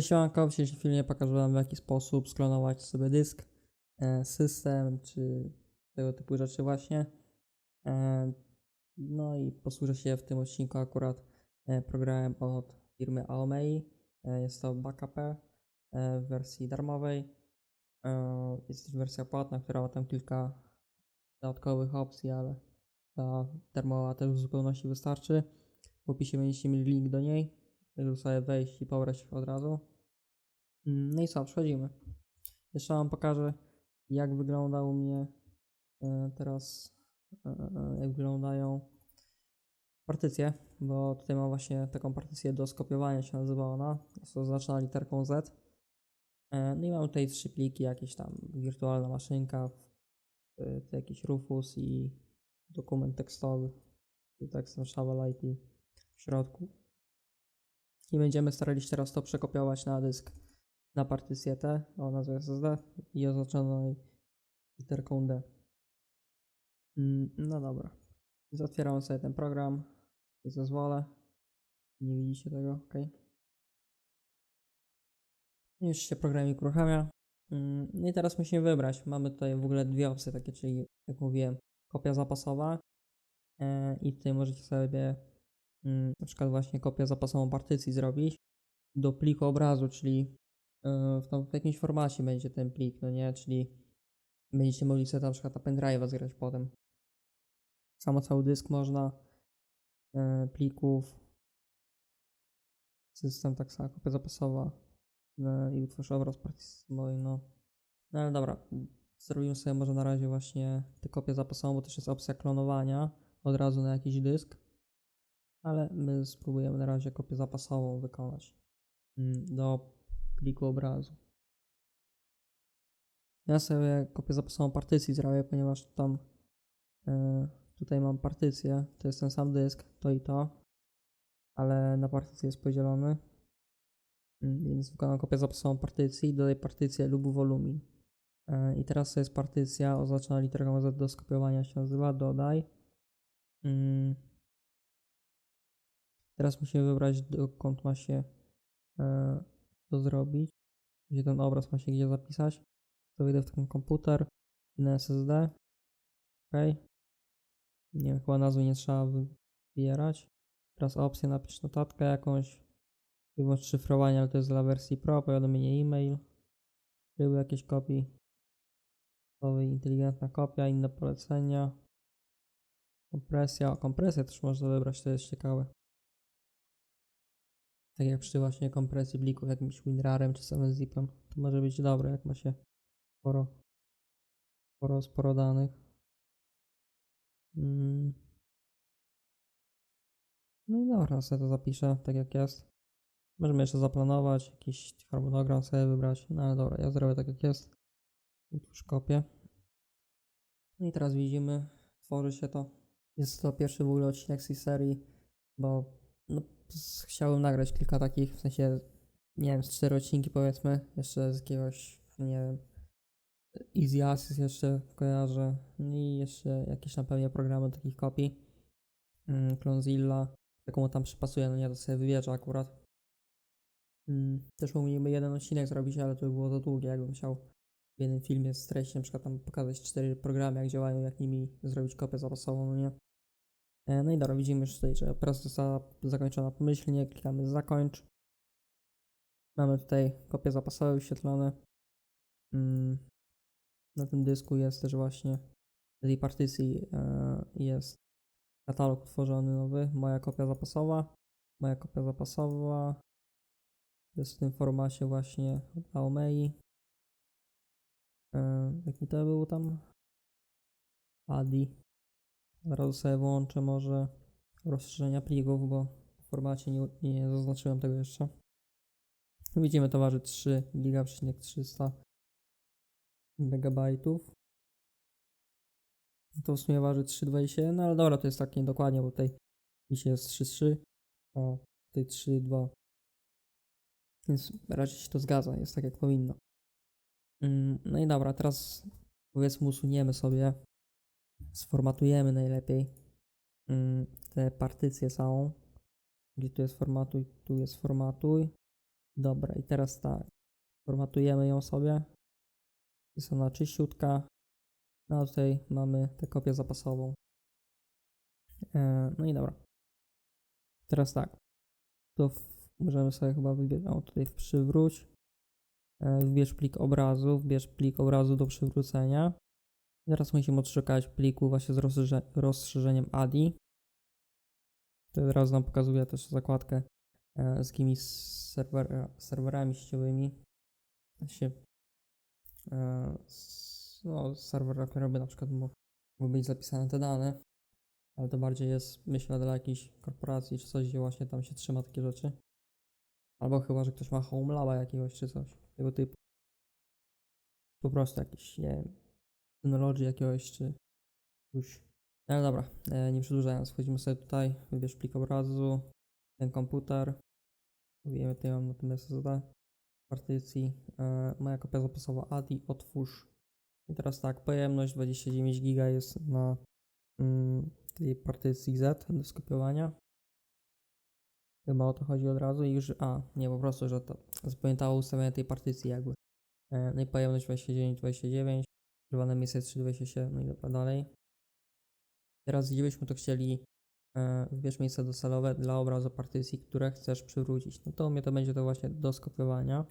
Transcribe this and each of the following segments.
Siemanko, w dzisiejszym filmie pokażę wam w jaki sposób sklonować sobie dysk, e, system czy tego typu rzeczy właśnie. E, No i posłużę się w tym odcinku akurat e, programem od firmy Aomei. Jest to e, w wersji darmowej. Jest też wersja płatna, która ma tam kilka dodatkowych opcji, ale ta darmowa też w zupełności wystarczy. W opisie będziecie mieli link do niej, żeby sobie wejść i pobrać od razu. Mm, No i co, przechodzimy. Jeszcze Wam pokażę, jak wygląda u mnie e, teraz, e, e, jak wyglądają partycje, bo tutaj mam właśnie taką partycję do skopiowania, się nazywa ona, jest oznaczona literką Z. No i mam tutaj trzy pliki, jakieś tam wirtualna maszynka, jakiś Rufus i dokument tekstowy, tekst na Shovel IT w środku. I będziemy starali się teraz to przekopiować na dysk na partycję T o nazwie SSD i oznaczonej literką D. Mm, No dobra. Zatwieram sobie ten program i zezwolę. Nie widzicie tego, ok. Już się programik uruchamia. Mm, No i teraz musimy wybrać. Mamy tutaj w ogóle dwie opcje takie, czyli jak mówiłem, kopia zapasowa e, i tutaj możecie sobie na przykład właśnie kopię zapasową partycji zrobić do pliku obrazu, czyli e, w, tam, w jakimś formacie będzie ten plik, no nie, czyli będziecie mogli sobie na przykład na pendrive'a zgrać potem. Samo cały dysk można, e, plików, system tak samo, kopia zapasowa e, i utwórz obraz systemowej, no. No ale dobra, zrobimy sobie może na razie właśnie tę kopię zapasową, bo też jest opcja klonowania od razu na jakiś dysk, ale my spróbujemy na razie kopię zapasową wykonać mm, do pliku obrazu. Ja sobie kopię zapasową partycji zrobię, ponieważ tam e, tutaj mam partycję, to jest ten sam dysk, to i to, ale na partycję jest podzielony. Mm, Więc wykonam kopię zapasową partycji, dodaj partycję lub wolumin. E, I teraz to jest partycja oznaczona literką Z do skopiowania się nazywa, dodaj. Mm. Teraz musimy wybrać dokąd ma się e, to zrobić, gdzie ten obraz ma się gdzie zapisać. To wyjdę w ten komputer na SSD. OK. Nie wiem, chyba nazwy nie trzeba wybierać. Teraz opcję napisz notatkę jakąś. Wyłącz szyfrowanie, ale to jest dla wersji Pro, powiadomienie e-mail. Były jakieś kopii. Inteligentna kopia, inne polecenia. Kompresja. O, kompresję też można wybrać, to jest ciekawe. Tak jak przy właśnie kompresji plików jakimś WinRARem czy samym zipem. To może być dobre, jak ma się sporo, sporo, sporo danych. Mm. No i dobra, sobie to zapiszę tak jak jest. Możemy jeszcze zaplanować, jakiś harmonogram sobie wybrać. No ale dobra, ja zrobię tak jak jest. Utwórz kopię. No i teraz widzimy, tworzy się to. Jest to pierwszy w ogóle odcinek z tej serii, bo no, chciałbym nagrać kilka takich, w sensie, nie wiem, z cztery odcinki powiedzmy, jeszcze z jakiegoś, nie wiem, Easy Access jeszcze kojarzę i jeszcze jakieś na pewno programy takich kopii. Mm, Clonezilla, jaką tam przypasuje, no nie, to sobie wybierze akurat. Mm, Też mógłbym jeden odcinek zrobić, ale to by było za długie, jakbym chciał w jednym filmie z treści na przykład tam pokazać cztery programy, jak działają, jak nimi zrobić kopię zapasową, no nie. E, No i dobra, widzimy już tutaj, że operacja została zakończona pomyślnie, klikamy zakończ. Mamy tutaj kopie zapasowe wyświetlone. Mm, Na tym dysku jest też właśnie w tej partycji e, jest katalog utworzony nowy, moja kopia zapasowa, moja kopia zapasowa. Jest w tym formacie właśnie od Aomei. E, Jaki to był tam? Adi. Zaraz sobie włączę może rozszerzenia plików, bo w formacie nie, nie zaznaczyłem tego jeszcze. Widzimy to waży 3 giga,300 megabajtów. To w sumie waży 3,21, no ale dobra, to jest tak niedokładnie, bo tutaj dzisiaj jest 3,3, a tutaj 3,2. Więc raczej się to zgadza, jest tak jak powinno. Mm, No i dobra, teraz powiedzmy usuniemy sobie, sformatujemy najlepiej mm, tę partycję całą. Gdzie tu jest formatuj, tu jest formatuj. Dobra, i teraz tak. Formatujemy ją sobie. Jest ona czyściutka. No tutaj mamy tę kopię zapasową. E, no i dobra. Teraz tak. To w, możemy sobie chyba wybierać. O, tutaj w przywróć. E, wybierz plik obrazu. Wybierz plik obrazu do przywrócenia. Teraz musimy odszukać pliku właśnie z rozszerze, rozszerzeniem ADI. Razu nam pokazuje też zakładkę e, z jakimiś serwer, serwerami sieciowymi. Się, e, no, serwer, który by na przykład mogły być zapisane te dane, ale to bardziej jest, myślę, dla jakiejś korporacji czy coś, gdzie właśnie tam się trzyma takie rzeczy. Albo chyba, że ktoś ma home laba jakiegoś czy coś tego typu. Po prostu jakiś, nie wiem, technologii jakiegoś czy już. No dobra, e, nie przedłużając, wchodzimy sobie tutaj, wybierz plik obrazu, ten komputer. Mówimy tutaj mam na tym SSD partycji. E, moja kopia zapasowa ADI, otwórz. I teraz tak, pojemność 29 giga jest na mm, tej partycji Z do skopiowania. Chyba o to chodzi od razu i już, a nie, po prostu, że to zapamiętało ustawienie tej partycji jakby. E, no i pojemność 29, 29, używane miejsce 327, no i dobra, dalej. Teraz gdzie byśmy to chcieli, e, wybierz miejsce docelowe dla obrazu partycji, które chcesz przywrócić. No to u mnie to będzie to właśnie do skopiowania.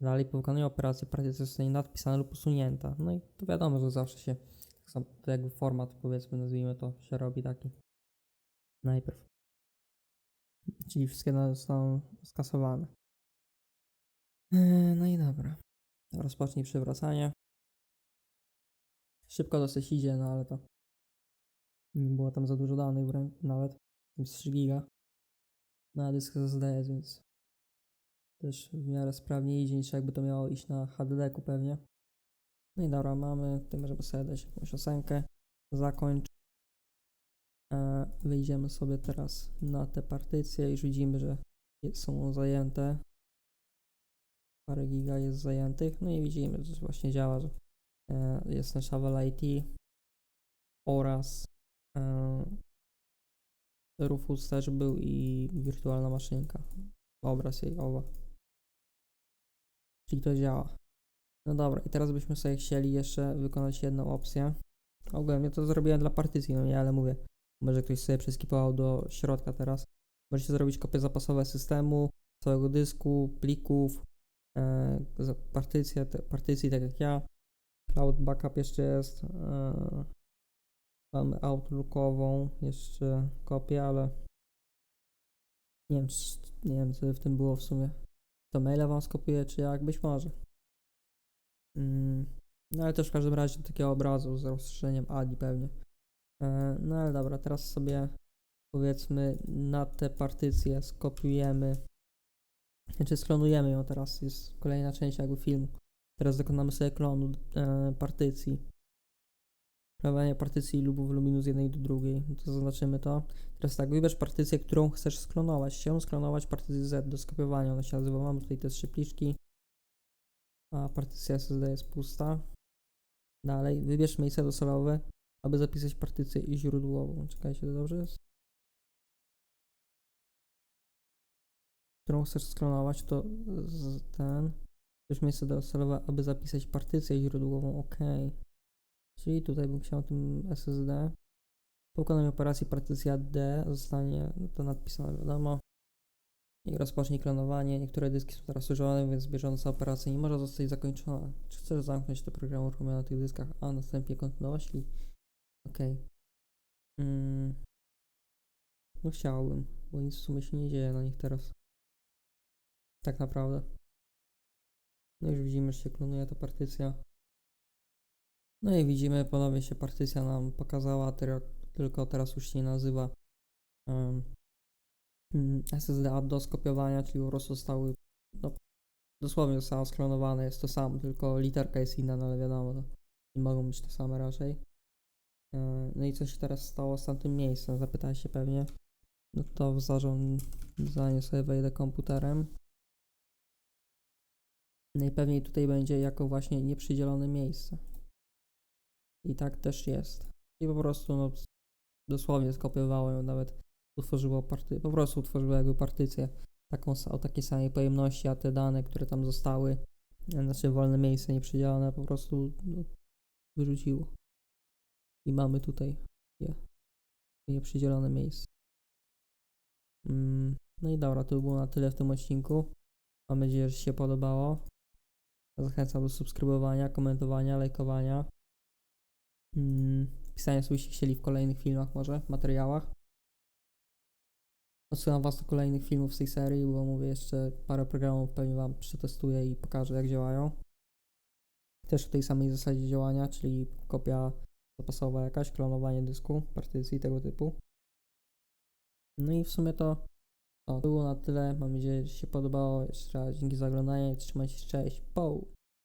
Dalej po wykonaniu operacji partycja zostanie nadpisana lub usunięta. No i to wiadomo, że zawsze się, tak samo, jakby format powiedzmy, nazwijmy to, się robi taki. Najpierw. Czyli wszystkie zostaną skasowane. E, No i dobra. Rozpocznij przywracanie. Szybko dosyć idzie, no ale to nie było tam za dużo danych nawet. Tam z 3 giga. Na dysk SSD więc też w miarę sprawnie idzie niż jakby to miało iść na HDD-ku pewnie. No i dobra, mamy, tutaj możemy sobie dać jakąś osenkę. Zakończ. E, wyjdziemy sobie teraz na te partycje i widzimy, że są zajęte. Parę giga jest zajętych. No i widzimy, że właśnie działa, że jest nasz Aval IT oraz e, Rufus też był i wirtualna maszynka. Obraz jej oba. Czyli to działa. No dobra, i teraz byśmy sobie chcieli jeszcze wykonać jedną opcję. Ogólnie to zrobiłem dla partycji, no nie, ale mówię, może ktoś sobie przeskipował do środka teraz. Możecie zrobić kopie zapasowe systemu, całego dysku, plików, e, partycje, te, partycji, tak jak ja. Cloud backup jeszcze jest. E, mamy outlookową jeszcze kopię, ale nie wiem, czy, nie wiem, co w tym było w sumie. To maila wam skopiuję, czy jak? Być może. Mm, no ale też w każdym razie takiego obrazu z rozszerzeniem ADI pewnie. E, no ale dobra, teraz sobie powiedzmy na te partycje skopiujemy, znaczy sklonujemy ją teraz, jest kolejna część jakby filmu. Teraz dokonamy sobie klonu e, partycji. Klonowanie partycji lubów luminu z jednej do drugiej. No to zaznaczymy to. Teraz tak, wybierz partycję, którą chcesz sklonować. Chciałem sklonować partycję Z do skopiowania. Ona się nazywa, mamy tutaj te trzy pliczki. A partycja SSD jest pusta. Dalej, wybierz miejsce docelowe, aby zapisać partycję i źródłową. Czekajcie, to dobrze jest? Którą chcesz sklonować, to ten. Wybierz miejsce docelowe, aby zapisać partycję źródłową. OK. Czyli tutaj bym chciał tym SSD. Po wykonaniu operacji partycja D zostanie to nadpisane, wiadomo. I rozpocznij klonowanie. Niektóre dyski są teraz używane, więc bieżąca operacja nie może zostać zakończona. Czy chcesz zamknąć to program uruchomione na tych dyskach, a następnie kontynuować? OK. Mm. No chciałbym, bo nic w sumie się nie dzieje na nich teraz. Tak naprawdę. No już widzimy, że się klonuje ta partycja. No i widzimy, ponownie się partycja nam pokazała, tylko teraz już się nazywa um, mm, SSD do skopiowania, czyli po prostu zostały, no, dosłownie zostało sklonowane, jest to samo, tylko literka jest inna, no ale wiadomo, nie mogą być te same raczej. E, No i co się teraz stało z tamtym miejscem, zapytałeś się pewnie. No to w zarządzanie sobie wejdę komputerem. Najpewniej tutaj będzie jako właśnie nieprzydzielone miejsce. I tak też jest. I po prostu no, dosłownie skopiowało ją, nawet utworzyło party, po prostu utworzyło jakby partycję taką, o takiej samej pojemności, a te dane, które tam zostały, znaczy wolne miejsce nieprzydzielone, po prostu no, wyrzuciło. I mamy tutaj je, nieprzydzielone miejsce. Mm, no i dobra, to by było na tyle w tym odcinku. Mam nadzieję, że się podobało. Zachęcam do subskrybowania, komentowania, lajkowania. Mm, pisania co chcieli w kolejnych filmach może, materiałach. Odsyłam Was do kolejnych filmów z tej serii, bo mówię jeszcze parę programów pewnie Wam przetestuję i pokażę jak działają. Też w tej samej zasadzie działania, czyli kopia zapasowa jakaś, klonowanie dysku, partycji tego typu. No i w sumie to, to było na tyle. Mam nadzieję, że się podobało. Jeszcze raz dzięki za oglądanie. Trzymajcie się, cześć. Po!